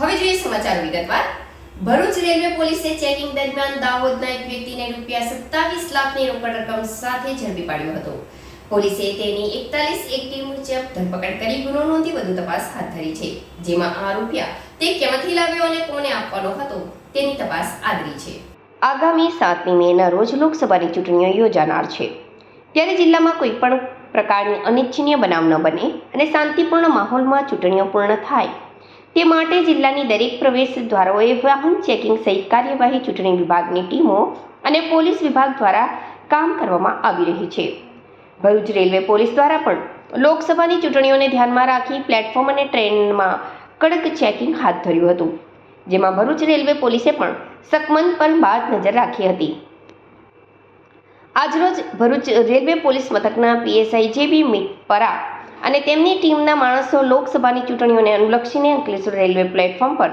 હવે જોઈએ સમાચાર વિગતવાર. ભરૂચ રેલવે પોલીસે ચેકિંગ દરમિયાન દાહોદના એક વ્યક્તિને રૂપિયા સત્તાવીસ લાખની રોકડ રકમ સાથે ઝડપી પાડ્યો હતો. પોલીસે તેની એકતાલીસ એકટી મુજબ ધરપકડ કરી ગુનો નોંધી વધુ તપાસ હાથ ધરી છે, જેમાં આ રૂપિયા તે ક્યાંથી લાવ્યો અને કોને આપવાનો હતો તેની તપાસ આદરી છે. આગામી સાતમી મેના રોજ લોકસભાની ચૂંટણીઓ યોજાનાર છે. ત્યારે જિલ્લામાં કોઈ પણ પ્રકારની અનિચ્છનીય બનાવ ન બને અને શાંતિપૂર્ણ માહોલમાં ચૂંટણીઓ પૂર્ણ થાય તે માટે જિલ્લાની દરેક પ્રવેશ દ્વારોએ વાહન ચેકિંગ સહિત કાર્યવાહી ચૂંટણી વિભાગની ટીમો અને પોલીસ વિભાગ દ્વારા કામ કરવામાં આવી રહી છે. ભરૂચ રેલવે પોલીસ દ્વારા પણ લોકસભાની ચૂંટણીઓને ધ્યાનમાં રાખી પ્લેટફોર્મ અને ટ્રેનમાં કડક ચેકિંગ હાથ ધર્યું હતું, જેમાં ભરૂચ રેલવે પોલીસે પણ સકમન પર બાદ નજર રાખી હતી. આજરોજ ભરૂચ રેલવે પોલીસ મથકના પીએસઆઈ જેબી મિટપરા અને તેમની ટીમના માણસો લોકસભાની ચૂંટણીઓને અનુલક્ષીને અંકલેશ્વર રેલવે પ્લેટફોર્મ પર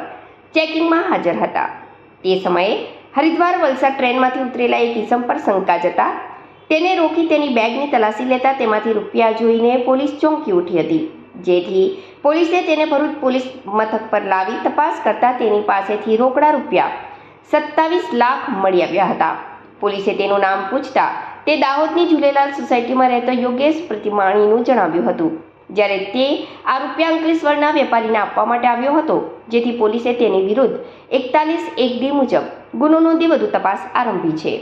ચેકિંગમાં હાજર હતા. તે સમયે હરિદ્વાર વલસાડ ટ્રેનમાંથી ઉતરેલા એક ઇસમ પર શંકા જતા તેને રોકી તેની બેગની તલાશી લેતા તેમાંથી રૂપિયા જોઈને પોલીસ ચોંકી ઉઠી હતી. જેથી પોલીસે તેને ભરૂચ પોલીસ મથક પર લાવી તપાસ કરતા તેની પાસેથી રોકડા રૂપિયા સત્તાવીસ લાખ મળી આવ્યા હતા. પોલીસે તેનું નામ પૂછતા તે દાહોદની ઝૂલેલાલ સોસાયટીમાં રહેતો યોગેશ પ્રતિમાણીનું જણાવ્યું હતું. જ્યારે તે આ રૂપિયા અંકલેશ્વરના વેપારીને આપવા માટે આવ્યો હતો, જેથી પોલીસે તેની વિરુદ્ધ એકતાલીસ એક ડી મુજબ ગુનો નોંધી વધુ તપાસ આરંભી છે.